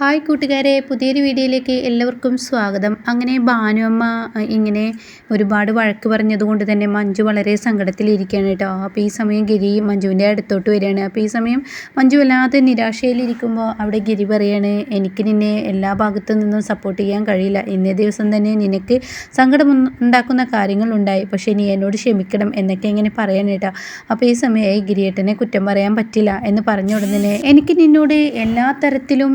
Hi കൂട്ടുകാരെ പുതിയൊരു വീഡിയോയിലേക്ക് എല്ലാവർക്കും സ്വാഗതം. അങ്ങനെ ഭാനുഅമ്മ ഇങ്ങനെ ഒരുപാട് വഴക്ക് പറഞ്ഞതുകൊണ്ട് തന്നെ മഞ്ജു വളരെ സങ്കടത്തിലിരിക്കുകയാണ് കേട്ടോ. അപ്പോൾ ഈ സമയം ഗിരി മഞ്ജുവിന്റെ അടുത്തോട്ട് വരികയാണ്. അപ്പോൾ ഈ സമയം മഞ്ജു വല്ലാതെ നിരാശയിലിരിക്കുമ്പോൾ അവിടെ ഗിരി പറയാണ് എനിക്ക് നിന്നെ എല്ലാ ഭാഗത്തു നിന്നും സപ്പോർട്ട് ചെയ്യാൻ കഴിയില്ല. ഇന്നേ ദിവസം തന്നെ നിനക്ക് സങ്കടം ഉണ്ടാക്കുന്ന കാര്യങ്ങളുണ്ടായി പക്ഷേ നീ എന്നോട് ക്ഷമിക്കണം എന്നൊക്കെ ഇങ്ങനെ പറയാൻ കേട്ടോ. അപ്പോൾ ഈ സമയമായി ഗിരിയേട്ടനെ കുറ്റം പറയാൻ പറ്റില്ല എന്ന് പറഞ്ഞ ഉടനെ എനിക്ക് നിന്നോട് എല്ലാ തരത്തിലും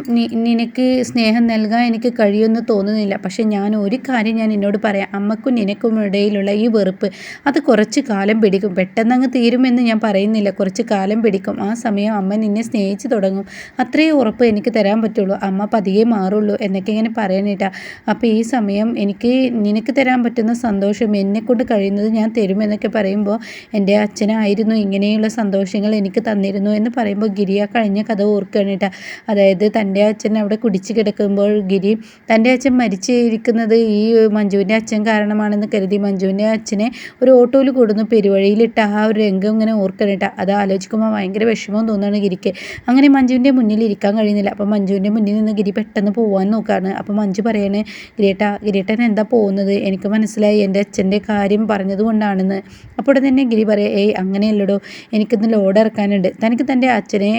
നിനക്ക് സ്നേഹം നൽകാൻ എനിക്ക് കഴിയുമെന്ന് തോന്നുന്നില്ല. പക്ഷേ ഞാൻ ഒരു കാര്യം ഞാൻ എന്നോട് പറയാം. അമ്മക്കും നിനക്കും ഇടയിലുള്ള ഈ വെറുപ്പ് അത് കുറച്ച് കാലം പിടിക്കും. പെട്ടെന്ന് അങ്ങ് തീരുമെന്ന് ഞാൻ പറയുന്നില്ല. കുറച്ച് കാലം പിടിക്കും. ആ സമയം അമ്മ നിന്നെ സ്നേഹിച്ച് തുടങ്ങും. അത്രയും ഉറപ്പ് എനിക്ക് തരാൻ പറ്റുള്ളൂ. അമ്മ പതിയെ മാറുള്ളൂ എന്നൊക്കെ ഇങ്ങനെ പറയാനിട്ട അപ്പോൾ ഈ സമയം എനിക്ക് നിനക്ക് തരാൻ പറ്റുന്ന സന്തോഷം എന്നെക്കൊണ്ട് കഴിയുന്നത് ഞാൻ തരുമെന്നൊക്കെ പറയുമ്പോൾ എന്റെ അച്ഛനായിരുന്നു ഇങ്ങനെയുള്ള സന്തോഷങ്ങൾ എനിക്ക് തന്നിരുന്നു എന്ന് പറയുമ്പോൾ ഗിരിയ കഴിഞ്ഞ കഥ ഓർക്കുകയാണ് കേട്ടോ അതായത് തന്റെ അച്ഛൻ അവിടെ കുടിച്ച് കിടക്കുമ്പോൾ ഗിരി തന്റെ അച്ഛൻ മരിച്ചിരിക്കുന്നത് ഈ മഞ്ജുവിന്റെ അച്ഛൻ കാരണമാണെന്ന് കരുതി മഞ്ജുവിന്റെ അച്ഛനെ ഒരു ഓട്ടോയിൽ കൊടുന്നു പെരുവഴിയിലിട്ട് ആ ഒരു രംഗം ഇങ്ങനെ ഓർക്കണിട്ട. അത് ആലോചിക്കുമ്പോൾ ഭയങ്കര വിഷമം തോന്നുകയാണ് ഗിരിക്ക്. അങ്ങനെ മഞ്ജുവിന്റെ മുന്നിൽ ഇരിക്കാൻ കഴിയുന്നില്ല. അപ്പോൾ മഞ്ജുവിന്റെ മുന്നിൽ നിന്ന് ഗിരി പെട്ടെന്ന് പോകാൻ നോക്കുകയാണ് അപ്പോൾ മഞ്ജു പറയണേ ഗിരിയേട്ട ഗിരിയേട്ടൻ എന്താ പോകുന്നത്? എനിക്ക് മനസ്സിലായി എന്റെ അച്ഛന്റെ കാര്യം പറഞ്ഞതുകൊണ്ടാണെന്ന്. അപ്പോൾ തന്നെ ഗിരി പറയാം ഏയ് അങ്ങനെയല്ലടോ. എനിക്കിന്ന് ലോഡ് ഇറക്കാനുണ്ട്. തനിക്ക് തന്റെ അച്ഛനെ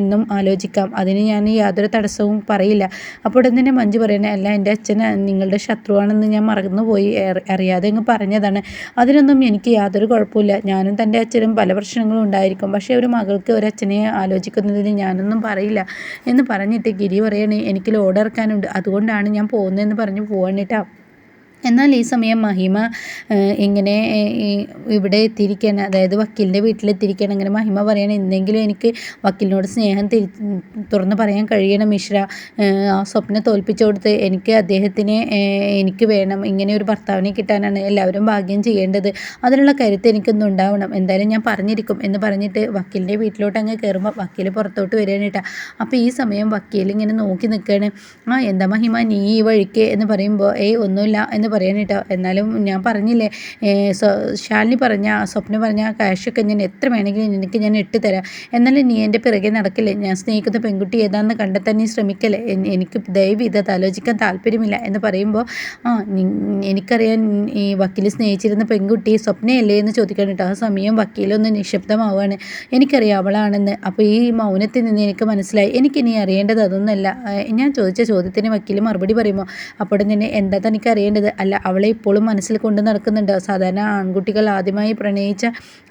എന്നും ആലോചിക്കാം. അതിന് ഞാൻ യാതൊരു തടസ്സവും പറയില്ല. അപ്പോൾ തന്നെ മഞ്ജു പറയുന്നത് അല്ല എന്റെ അച്ഛൻ നിങ്ങളുടെ ശത്രുവാണെന്ന് ഞാൻ മറന്നുപോയി അറിയാതെ അങ്ങ് പറഞ്ഞതാണ്. അതിനൊന്നും എനിക്ക് യാതൊരു കുഴപ്പമില്ല ഞാനും തന്റെ അച്ഛനും പല പ്രശ്നങ്ങളും ഉണ്ടായിരിക്കും. പക്ഷേ ഒരു മകൾക്ക് ഒരു അച്ഛനെ ആലോചിക്കുന്നതിന് ഞാനൊന്നും പറയില്ല. എന്ന് പറഞ്ഞിട്ട് ഗിരി പറയണേ എനിക്ക് ലോഡ് ഇറക്കാനുണ്ട്. അതുകൊണ്ടാണ് ഞാൻ പോകുന്നതെന്ന് പറഞ്ഞ് പോകാനിട്ടാ എന്നാൽ ഈ സമയം മഹിമ ഇങ്ങനെ ഇവിടെ എത്തിയിരിക്കുകയാണ് അതായത് വക്കീലിന്റെ വീട്ടിലെത്തിയിരിക്കുകയാണ് അങ്ങനെ മഹിമ പറയണം എന്തെങ്കിലും എനിക്ക് വക്കീലിനോട് സ്നേഹം തിരി തുറന്ന് പറയാൻ കഴിയണം മിശ്ര ആ സ്വപ്നം തോൽപ്പിച്ചു കൊടുത്ത് എനിക്ക് അദ്ദേഹത്തിനെ എനിക്ക് വേണം. ഇങ്ങനെ ഒരു ഭർത്താവിനെ കിട്ടാനാണ് എല്ലാവരും ഭാഗ്യം ചെയ്യേണ്ടത്. അതിനുള്ള കരുത്ത് എനിക്കൊന്നും ഉണ്ടാവണം. എന്തായാലും ഞാൻ പറഞ്ഞിരിക്കും എന്ന് പറഞ്ഞിട്ട് വക്കീലിന്റെ വീട്ടിലോട്ട് അങ്ങ് കയറുമ്പോൾ വക്കീൽ പുറത്തോട്ട് വരികയാണ് അപ്പോൾ ഈ സമയം വക്കീൽ ഇങ്ങനെ നോക്കി നിൽക്കുകയാണ്. ആ എന്താ മഹിമ നീ ഈ വഴിക്ക്? എന്ന് പറയുമ്പോൾ ഏയ് ഒന്നുമില്ല എന്ന് പറയാൻ കേട്ടോ എന്നാലും ഞാൻ പറഞ്ഞില്ലേ ശാലിനി പറഞ്ഞ സ്വപ്നം പറഞ്ഞ കാശൊക്കെ ഞാൻ എത്ര വേണമെങ്കിലും നിനക്ക് ഞാൻ ഇട്ട് തരാം. എന്നാലും നീ എന്റെ പിറകെ നടക്കില്ലേ? ഞാൻ സ്നേഹിക്കുന്ന പെൺകുട്ടി ഏതാണെന്ന് കണ്ടെത്താൻ നീ ശ്രമിക്കല്ലേ? എനിക്ക് ദയവ് ഇത് ആലോചിക്കാൻ താല്പര്യമില്ല എന്ന് പറയുമ്പോൾ ആ എനിക്കറിയാൻ ഈ വക്കീൽ സ്നേഹിച്ചിരുന്ന പെൺകുട്ടി സ്വപ്നയല്ലേ എന്ന് ചോദിക്കാൻ കേട്ടോ. ആ സമയം വക്കീലൊന്ന് നിശബ്ദമാവുകയാണ് എനിക്കറിയാം അവളാണെന്ന്. അപ്പോൾ ഈ മൗനത്തിൽ നിന്ന് എനിക്ക് മനസ്സിലായി. എനിക്ക് നീ അറിയേണ്ടത് അതൊന്നുമല്ല ഞാൻ ചോദിച്ച ചോദ്യത്തിന് വക്കീൽ മറുപടി പറയുമോ അപ്പോൾ തന്നെ എന്താ തനിക്ക് അറിയേണ്ടത്? അല്ല അവളെ ഇപ്പോഴും മനസ്സിൽ കൊണ്ട് നടക്കുന്നുണ്ട്. സാധാരണ ആൺകുട്ടികൾ ആദ്യമായി പ്രണയിച്ച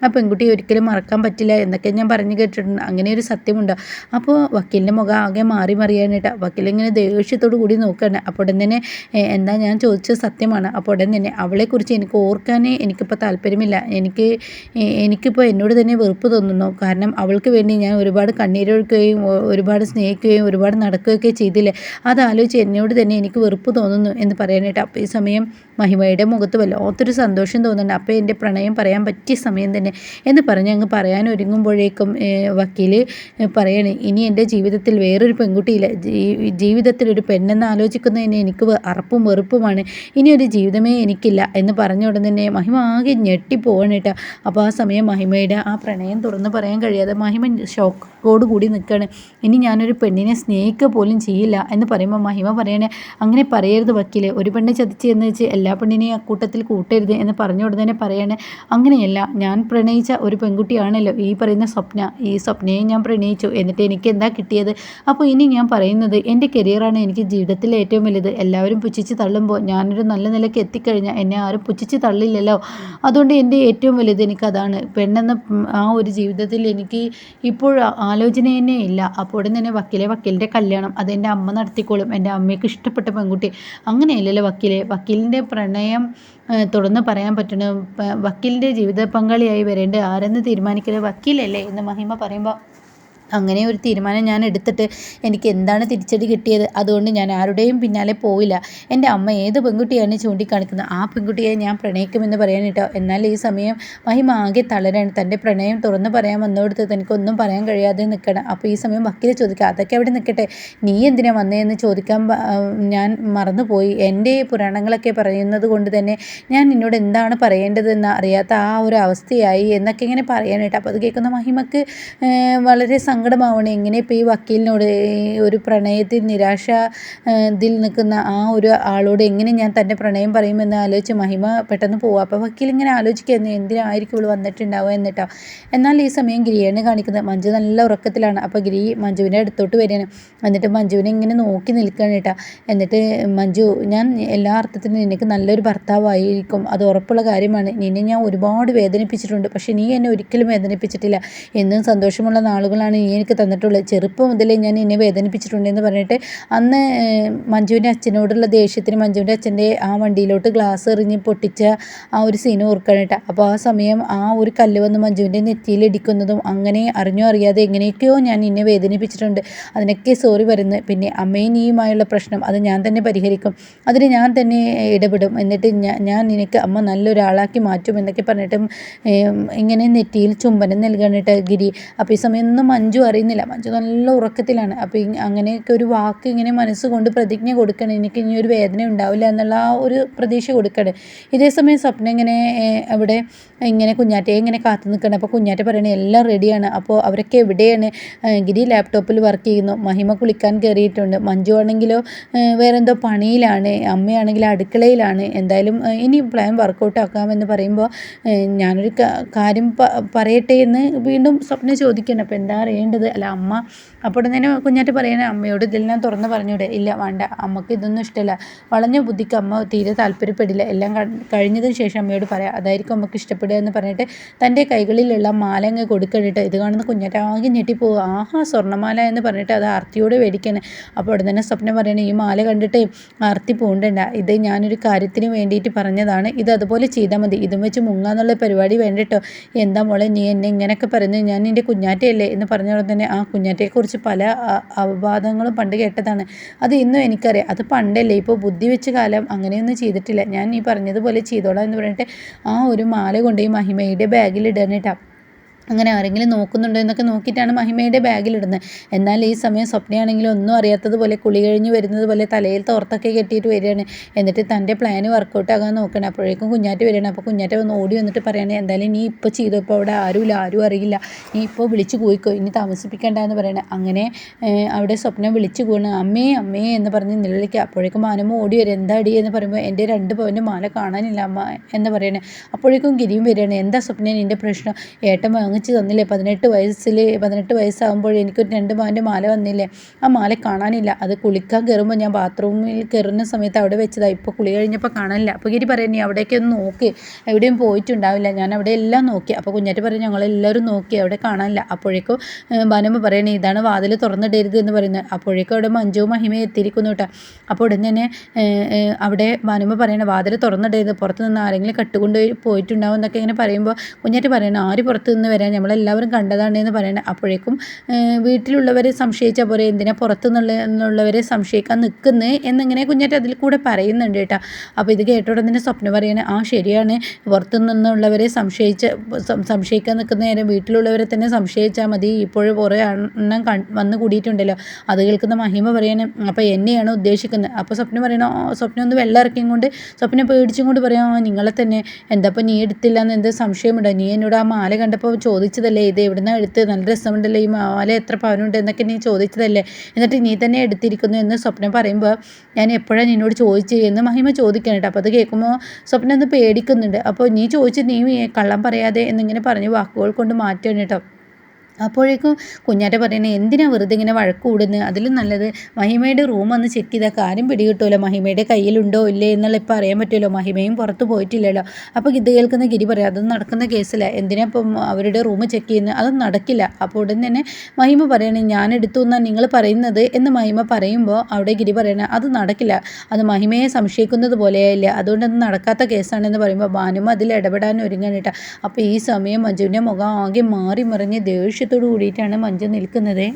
ആ പെൺകുട്ടിയെ ഒരിക്കലും മറക്കാൻ പറ്റില്ല എന്നൊക്കെ ഞാൻ പറഞ്ഞു കേട്ടിട്ടുണ്ട്. അങ്ങനെ ഒരു സത്യമുണ്ട്. അപ്പോൾ വക്കീലിന്റെ മുഖം ആകെ മാറി മറിയാനായിട്ട് വക്കീലിങ്ങനെ ദേഷ്യത്തോടു കൂടി നോക്കുകയാണ്. അപ്പോൾ ഉടൻ തന്നെ എന്താ ഞാൻ ചോദിച്ചത് സത്യമാണ്. അപ്പോൾ ഉടൻ തന്നെ അവളെക്കുറിച്ച് എനിക്ക് ഓർക്കാനേ എനിക്കിപ്പോൾ താല്പര്യമില്ല. എനിക്ക് എനിക്കിപ്പോൾ എന്നോട് തന്നെ വെറുപ്പ് തോന്നുന്നു. കാരണം അവൾക്ക് വേണ്ടി ഞാൻ ഒരുപാട് കണ്ണീരൊഴുക്കുകയും ഒരുപാട് സ്നേഹിക്കുകയും ഒരുപാട് നടക്കുകയൊക്കെ ചെയ്തില്ലേ? അതാലോചിച്ച് എന്നോട് തന്നെ എനിക്ക് വെറുപ്പ് തോന്നുന്നു എന്ന് പറയാനായിട്ട് അപ്പോൾ ഈ സമയം മഹിമയുടെ മുഖത്ത് വല്ലാത്തൊരു സന്തോഷം തോന്നുന്നുണ്ട്. അപ്പോൾ എന്റെ പ്രണയം പറയാൻ പറ്റിയ സമയം തന്നെ എന്ന് പറഞ്ഞ് അങ്ങ് പറയാൻ ഒരുങ്ങുമ്പോഴേക്കും വക്കീൽ പറയണേ ഇനി എന്റെ ജീവിതത്തിൽ വേറൊരു പെൺകുട്ടിയില്ല. ജീവിതത്തിൽ ഒരു പെണ്ണെന്ന് ആലോചിക്കുന്നതിന് എനിക്ക് അറപ്പും വെറുപ്പുമാണ്. ഇനി ഒരു ജീവിതമേ എനിക്കില്ല എന്ന് പറഞ്ഞ ഉടൻ തന്നെ മഹിമ ആകെ ഞെട്ടിപ്പോവാണ് കേട്ടോ. അപ്പോൾ ആ സമയം മഹിമയുടെ ആ പ്രണയം തുറന്ന് പറയാൻ കഴിയാതെ മഹിമ ഷോക്കോട് കൂടി നിൽക്കുകയാണ് ഇനി ഞാനൊരു പെണ്ണിനെ സ്നേഹിക്കുക പോലും ചെയ്യില്ല എന്ന് പറയുമ്പോൾ മഹിമ പറയണേ അങ്ങനെ പറയരുത് വക്കീൽ ഒരു പെണ്ണെ ചതിച്ച് എന്ന് വെച്ച് എല്ലാ പെണ്ണിനെയും അക്കൂട്ടത്തിൽ കൂട്ടരുത് എന്ന് പറഞ്ഞു ഉടനെ പറയാണ്. അങ്ങനെയല്ല ഞാൻ പ്രണയിച്ച ഒരു പെൺകുട്ടിയാണല്ലോ. ഈ പറയുന്ന സ്വപ്ന ഈ സ്വപ്നയെ ഞാൻ പ്രണയിച്ചു. എന്നിട്ട് എനിക്ക് എന്താ കിട്ടിയത്? അപ്പോൾ ഇനി ഞാൻ പറയുന്നത് എന്റെ കരിയറാണ് എനിക്ക് ജീവിതത്തിൽ ഏറ്റവും വലുത്. എല്ലാവരും പുച്ഛിച്ച് തള്ളുമ്പോൾ ഞാനൊരു നല്ല നിലയ്ക്ക് എത്തിക്കഴിഞ്ഞാൽ എന്നെ ആരും പുച്ഛിച്ച് തള്ളില്ലല്ലോ. അതുകൊണ്ട് എന്റെ ഏറ്റവും വലുത് എനിക്കതാണ്. പെണ്ണെന്ന ആ ഒരു ജീവിതത്തിൽ എനിക്ക് ഇപ്പോൾ ആലോചന തന്നെ ഇല്ല. അപ്പോൾ ഉടൻ തന്നെ വക്കീലെ വക്കീലിന്റെ കല്യാണം. അത് എന്റെ അമ്മ നടത്തിക്കോളും. എന്റെ അമ്മയ്ക്ക് ഇഷ്ടപ്പെട്ട പെൺകുട്ടി. അങ്ങനെയല്ലല്ലോ വക്കീലെ. വക്കീലിന്റെ പ്രണയം തുടർന്ന് പറയാൻ പറ്റണ വക്കീലിന്റെ ജീവിത പങ്കാളിയായി വരേണ്ട ആരെന്ന് തീരുമാനിക്കുന്നത് വക്കീലല്ലേ എന്ന് മഹിമ പറയുമ്പോൾ അങ്ങനെ ഒരു തീരുമാനം ഞാൻ എടുത്തിട്ട് എനിക്ക് എന്താണ് തിരിച്ചടി കിട്ടിയത്? അതുകൊണ്ട് ഞാൻ ആരുടെയും പിന്നാലെ പോയില്ല എന്റെ അമ്മ ഏത് പെൺകുട്ടിയാണ് ചൂണ്ടിക്കാണിക്കുന്നത്? ആ പെൺകുട്ടിയെ ഞാൻ പ്രണയിക്കുമെന്ന് പറയാൻ കേട്ടോ എന്നാൽ ഈ സമയം മഹിമ ആകെ തളരാണ്. തന്റെ പ്രണയം തുറന്നു പറയാൻ വന്നോടുത്ത് തനിക്കൊന്നും പറയാൻ കഴിയാതെ നിൽക്കണം അപ്പോൾ ഈ സമയം വക്കീൽ ചോദിക്കുക അതൊക്കെ അവിടെ നിൽക്കട്ടെ? നീ എന്തിനാ വന്നതെന്ന് ചോദിക്കാൻ ഞാൻ മറന്നുപോയി. എന്റെ പുരാണങ്ങളൊക്കെ പറയുന്നത് കൊണ്ട് തന്നെ ഞാൻ നിന്നോട് എന്താണ് പറയേണ്ടതെന്ന് അറിയാത്ത ആ ഒരു അവസ്ഥയായി എന്നൊക്കെ ഇങ്ങനെ പറയാനായിട്ട് അപ്പോൾ അത് കേൾക്കുന്ന മഹിമക്ക് വളരെ സങ്കടമാവണേ. എങ്ങനെ ഇപ്പോൾ ഈ വക്കീലിനോട് ഒരു പ്രണയത്തിൽ നിരാശ ഇതിൽ നിൽക്കുന്ന ആ ഒരു ആളോട് എങ്ങനെ ഞാൻ തന്റെ പ്രണയം പറയുമെന്ന് ആലോചിച്ച് മഹിമ പെട്ടെന്ന് പോവുക അപ്പോൾ വക്കീൽ ഇങ്ങനെ ആലോചിക്കുന്നു എന്തിനായിരിക്കും ഇവൾ വന്നിട്ടുണ്ടാവുക? എന്നിട്ടോ. എന്നാൽ ഈ സമയം ഗിരിയാണ് കാണിക്കുന്നത് മഞ്ജു നല്ല ഉറക്കത്തിലാണ്. അപ്പോൾ ഗിരി മഞ്ജുവിന്റെ അടുത്തോട്ട് വരികയാണ്. എന്നിട്ട് മഞ്ജുവിനെ ഇങ്ങനെ നോക്കി നിൽക്കുകയാണ് കേട്ടോ. എന്നിട്ട് മഞ്ജു ഞാൻ എല്ലാ അർത്ഥത്തിലും നിനക്ക് നല്ലൊരു ഭർത്താവായിരിക്കും. അത് ഉറപ്പുള്ള കാര്യമാണ്. നിന്നെ ഞാൻ ഒരുപാട് വേദനിപ്പിച്ചിട്ടുണ്ട്. പക്ഷേ നീ എന്നെ ഒരിക്കലും വേദനിപ്പിച്ചിട്ടില്ല. എന്നും സന്തോഷമുള്ള നാളുകളാണ് എനിക്ക് തന്നിട്ടുള്ളത് ചെറുപ്പം മുതലേ ഞാൻ എന്നെ വേദനിപ്പിച്ചിട്ടുണ്ടെന്ന് പറഞ്ഞിട്ട് അന്ന് മഞ്ജുവിന്റെ അച്ഛനോടുള്ള ദേഷ്യത്തിന് മഞ്ജുവിന്റെ അച്ഛന്റെ ആ വണ്ടിയിലോട്ട് ഗ്ലാസ് എറിഞ്ഞ് പൊട്ടിച്ച ആ ഒരു സീൻ ഓർക്കണം അപ്പോൾ ആ സമയം ആ ഒരു കല്ല് വന്ന് മഞ്ജുവിന്റെ നെറ്റിയിൽ ഇടിക്കുന്നതും അങ്ങനെ അറിഞ്ഞോ അറിയാതെ എങ്ങനെയൊക്കെയോ ഞാൻ എന്നെ വേദനിപ്പിച്ചിട്ടുണ്ട്. അതിനൊക്കെ സോറി വരുന്നത് പിന്നെ അമ്മയും പ്രശ്നം അത് ഞാൻ തന്നെ പരിഹരിക്കും. അതിന് ഞാൻ തന്നെ ഇടപെടും. എന്നിട്ട് ഞാൻ നിനക്ക് അമ്മ നല്ലൊരാളാക്കി മാറ്റും എന്നൊക്കെ പറഞ്ഞിട്ടും ഇങ്ങനെ നെറ്റിയിൽ ചുംബനം നൽകാനിട്ട് ഗിരി. അപ്പോൾ ഈ സമയം ഒന്നും മഞ്ജു അറിയുന്നില്ല. മഞ്ജു നല്ല ഉറക്കത്തിലാണ്. അപ്പോൾ അങ്ങനെയൊക്കെ ഒരു വാക്ക് ഇങ്ങനെ മനസ്സുകൊണ്ട് പ്രതിജ്ഞ കൊടുക്കണം എനിക്ക് ഇനി ഒരു വേദന ഉണ്ടാവില്ല എന്നുള്ള ആ ഒരു പ്രതീക്ഷ കൊടുക്കണം. ഇതേ സമയം സ്വപ്നം ഇങ്ങനെ അവിടെ ഇങ്ങനെ കുഞ്ഞാറ്റയെ ഇങ്ങനെ കാത്തു നിൽക്കണം. അപ്പോൾ കുഞ്ഞാറ്റ പറയണേ എല്ലാം റെഡിയാണ് അപ്പോൾ അവരൊക്കെ എവിടെയാണ്? ഗിരി ലാപ്ടോപ്പിൽ വർക്ക് ചെയ്യുന്നു. മഹിമ കുളിക്കാൻ കയറിയിട്ടുണ്ട് മഞ്ജു ആണെങ്കിലോ വേറെന്തോ പണിയിലാണ്. അമ്മയാണെങ്കിൽ അടുക്കളയിലാണ്. എന്തായാലും ഇനി പ്ലാൻ വർക്കൗട്ട് ആക്കാമെന്ന് പറയുമ്പോൾ ഞാനൊരു കാര്യം പറയട്ടെ എന്ന് വീണ്ടും സ്വപ്ന ചോദിക്കണം. അപ്പോൾ എന്താ അറിയേണ്ടത് അല്ല അമ്മ അപ്പോൾ തന്നെ കുഞ്ഞാറ്റ് പറയണേ അമ്മയോട് ഇതെല്ലാം തുറന്ന് പറഞ്ഞൂടെ. ഇല്ല വേണ്ട. അമ്മയ്ക്ക് ഇതൊന്നും ഇഷ്ടമല്ല വളഞ്ഞ ബുദ്ധിക്ക് അമ്മ തീരെ താല്പര്യപ്പെടില്ല. എല്ലാം കഴിഞ്ഞതിന് ശേഷം അമ്മയോട് പറയാം. അതായിരിക്കും അമ്മയ്ക്ക് ഇഷ്ടപ്പെടുക എന്ന് പറഞ്ഞിട്ട് തന്റെ കൈകളിലുള്ള മാല അങ്ങ് കൊടുക്കണിട്ട് ഇത് കാണുന്ന കുഞ്ഞാറ്റ ആകെ ഞെട്ടിപ്പോവുക ആഹാ സ്വർണമാല എന്ന് പറഞ്ഞിട്ട് അത് ആർത്തിയോട് മേടിക്കണേ. അപ്പോൾ ഉടനെ തന്നെ സ്വപ്നം പറയണേ ഈ മാല കണ്ടിട്ട് ആർത്തി പോകണ്ടണ്ട ഇത് ഞാനൊരു കാര്യത്തിന് വേണ്ടിയിട്ട് പറഞ്ഞതാണ്. ഇത് അതുപോലെ ചെയ്താൽ മതി. ഇതും വെച്ച് മുങ്ങാന്നുള്ള പരിപാടി വേണ്ടിട്ടോ. എന്താ മോളെ നീ എന്നെ ഇങ്ങനെയൊക്കെ പറഞ്ഞു ഞാൻ നിന്റെ കുഞ്ഞാറ്റയല്ലേ? എന്ന് പറഞ്ഞ തന്നെ ആ കുഞ്ഞാറ്റയെക്കുറിച്ച് പല അപവാദങ്ങളും പണ്ട് കേട്ടതാണ്. അത് ഇന്നും എനിക്കറിയാം. അത് പണ്ടല്ലേ? ഇപ്പോൾ ബുദ്ധി വെച്ച് കാലം അങ്ങനെയൊന്നും ചെയ്തിട്ടില്ല. ഞാൻ ഈ പറഞ്ഞതുപോലെ ചെയ്തോളാം എന്ന് പറഞ്ഞിട്ട് ആ ഒരു മാല കൊണ്ട് ഈ മഹിമയുടെ ബാഗിൽ ഇടാനിട്ടാണ് അങ്ങനെ ആരെങ്കിലും നോക്കുന്നുണ്ടോ എന്നൊക്കെ നോക്കിയിട്ടാണ് മഹിമയുടെ ബാഗിലിടുന്നത്. എന്നാൽ ഈ സമയം സ്വപ്നയാണെങ്കിൽ ഒന്നും അറിയാത്തതുപോലെ കുളി കഴിഞ്ഞ് വരുന്നത് പോലെ തലയിൽ തോർത്തൊക്കെ കെട്ടിയിട്ട് വരികയാണ്. എന്നിട്ട് തന്റെ പ്ലാന് വർക്കൗട്ട് ആകാൻ നോക്കണം അപ്പോഴേക്കും കുഞ്ഞാറ്റ് വരികയാണ്. അപ്പോൾ കുഞ്ഞാറ്റ വന്ന് ഓടി വന്നിട്ട് പറയുകയാണ് എന്തായാലും നീ ഇപ്പോൾ ചെയ്തു? ഇപ്പോൾ അവിടെ ആരുമില്ല ആരും അറിയില്ല. നീ ഇപ്പോൾ വിളിച്ചു പോയിക്കോ ഇനി താമസിപ്പിക്കേണ്ട എന്ന് പറയണേ. അങ്ങനെ അവിടെ സ്വപ്നം വിളിച്ചു പോകണം അമ്മേ അമ്മേ എന്ന് പറഞ്ഞ് നിലവിളിക്കുക. അപ്പോഴേക്കും മാനമ്മ ഓടി വരും. എന്താടി എന്ന് പറയുമ്പോൾ എന്റെ രണ്ട് പവന്റെ മാല കാണാനില്ല അമ്മ എന്ന് പറയണേ. അപ്പോഴേക്കും ഗിരിയും വരികയാണ്. എന്താ സ്വപ്നം നിന്റെ പ്രശ്നം? ഏട്ടൻ വാങ്ങി വാങ്ങിച്ചു തന്നില്ലേ? പതിനെട്ട് വയസ്സിൽ പതിനെട്ട് വയസ്സാകുമ്പോൾ എനിക്കൊരു രണ്ട് മാന്റെ മാല വന്നില്ലേ? ആ മാല കാണാനില്ല. അത് കുളിക്കാൻ കയറുമ്പോൾ ഞാൻ ബാത്റൂമിൽ കയറുന്ന സമയത്ത് അവിടെ വെച്ചതാണ് ഇപ്പോൾ കുളി കഴിഞ്ഞപ്പോൾ കാണാനില്ല. അപ്പോൾ ഗിരി പറയാം നീ അവിടേക്ക് ഒന്ന് നോക്ക്. എവിടെയും പോയിട്ടുണ്ടാവില്ല. ഞാൻ അവിടെ എല്ലാം നോക്കി. അപ്പോൾ കുഞ്ഞാറ്റ് പറയും ഞങ്ങളെല്ലാവരും നോക്കി. അവിടെ കാണാനില്ല. അപ്പോഴേക്കും ബാനമ്മ പറയണേ ഇതാണ് വാതിൽ തുറന്നിടരുത് എന്ന് പറയുന്നത്. അപ്പോഴേക്കും അവിടെ മഞ്ജു മഹിമ എത്തിയിരിക്കുന്നു കേട്ടോ. അപ്പോൾ ഉടൻ തന്നെ അവിടെ ബാനമ്മ പറയണ വാതിൽ തുറന്നിടരുത്. പുറത്ത് നിന്ന് ആരെങ്കിലും കട്ടുകൊണ്ട് പോയിട്ടുണ്ടാവും എന്നൊക്കെ ഇങ്ങനെ പറയുമ്പോൾ കുഞ്ഞാറ്റ് പറയണം ആര് പുറത്ത് നിന്ന് വരാൻ നമ്മളെല്ലാവരും കണ്ടതാണ് എന്ന് പറയണത് അപ്പോഴേക്കും വീട്ടിലുള്ളവരെ സംശയിച്ച പോലെ എന്തിനാ പുറത്തുനിന്നുള്ളവരെ സംശയിക്കാൻ നിൽക്കുന്നത് എന്നിങ്ങനെ കുഞ്ഞാറ്റ് അതിൽ കൂടെ പറയുന്നുണ്ട് കേട്ടോ. അപ്പോൾ ഇത് കേട്ടോടെ ഉടനെ സ്വപ്നം പറയണേ ആ ശരിയാണ്. പുറത്തു നിന്നുള്ളവരെ സംശയിച്ച സംശയിക്കാൻ നിൽക്കുന്ന നേരം വീട്ടിലുള്ളവരെ തന്നെ സംശയിച്ചാൽ മതി. ഇപ്പോഴും കുറേ എണ്ണം വന്ന് കൂടിയിട്ടുണ്ടല്ലോ. അത് കേൾക്കുന്ന മഹിമ പറയണേ അപ്പോൾ എന്നെയാണ് ഉദ്ദേശിക്കുന്നത്. അപ്പോൾ സ്വപ്നം പറയണ സ്വപ്നം ഒന്ന് വെള്ളം ഇറക്കിയും കൊണ്ട് സ്വപ്നം പേടിച്ചും കൊണ്ട് പറയാം നിങ്ങളെ തന്നെ എന്താ നീ എടുത്തില്ല എന്ന് എന്ത് സംശയമുണ്ടോ? നീ എന്നോട് ആ മാല കണ്ടപ്പോൾ ചോദിച്ചതല്ലേ ഇത് എവിടുന്ന എടുത്ത്? നല്ല രസമുണ്ടല്ലോ ഈ മാല എത്ര പവനുണ്ട്? എന്നൊക്കെ നീ ചോദിച്ചതല്ലേ. എന്നിട്ട് നീ തന്നെ എടുത്തിരിക്കുന്നു എന്ന് സ്വപ്നം പറയുമ്പോൾ ഞാൻ എപ്പോഴാണ് നിന്നോട് ചോദിച്ചു? എന്ന് മഹിമ ചോദിക്കണം കേട്ടോ. അപ്പോൾ അത് കേൾക്കുമ്പോൾ സ്വപ്നം ഒന്ന് പേടിക്കുന്നുണ്ട്. അപ്പോൾ നീ ചോദിച്ചു നീ കള്ളം പറയാതെ എന്നിങ്ങനെ പറഞ്ഞ് വാക്കുകൾ കൊണ്ട് മാറ്റുകയാണ് കേട്ടോ. അപ്പോഴേക്കും കുഞ്ഞാറ്റ പറയണേ എന്തിനാ വെറുതെ ഇങ്ങനെ വഴക്ക് കൂടുന്നത് അതിലും നല്ലത് മഹിമയുടെ റൂം ഒന്ന് ചെക്ക് ചെയ്താൽ കാര്യം പിടികിട്ടുമല്ലോ മഹിമയുടെ കയ്യിലുണ്ടോ? ഇല്ലേ? എന്നുള്ള ഇപ്പം അറിയാൻ പറ്റുമല്ലോ. മഹിമയും പുറത്ത് പോയിട്ടില്ലല്ലോ. അപ്പോൾ ഇത് കേൾക്കുന്ന ഗിരി പറയാം അതൊന്നും നടക്കുന്ന കേസില്ല എന്തിനാ ഇപ്പം അവരുടെ റൂം ചെക്ക് ചെയ്യുന്നത് അതൊന്നും നടക്കില്ല. അപ്പോൾ ഉടൻ തന്നെ മഹിമ പറയണേ ഞാൻ എടുത്തു എന്നാണ് നിങ്ങൾ പറയുന്നത്? എന്ന് മഹിമ പറയുമ്പോൾ അവിടെ ഗിരി പറയണ അത് നടക്കില്ല. അത് മഹിമയെ സംശയിക്കുന്നത് പോലെയല്ല അതുകൊണ്ട് അത് നടക്കാത്ത കേസാണെന്ന് പറയുമ്പോൾ ഭാനുമ അതിൽ ഇടപെടാൻ ഒരുങ്ങാനിട്ട അപ്പോൾ ഈ സമയം മഞ്ജുവിന്റെ മുഖം ആകെ മാറി മറിഞ്ഞ് ദേഷ്യ കൂടിയിട്ടാണ് മഞ്ജു നിൽക്കുന്നത്.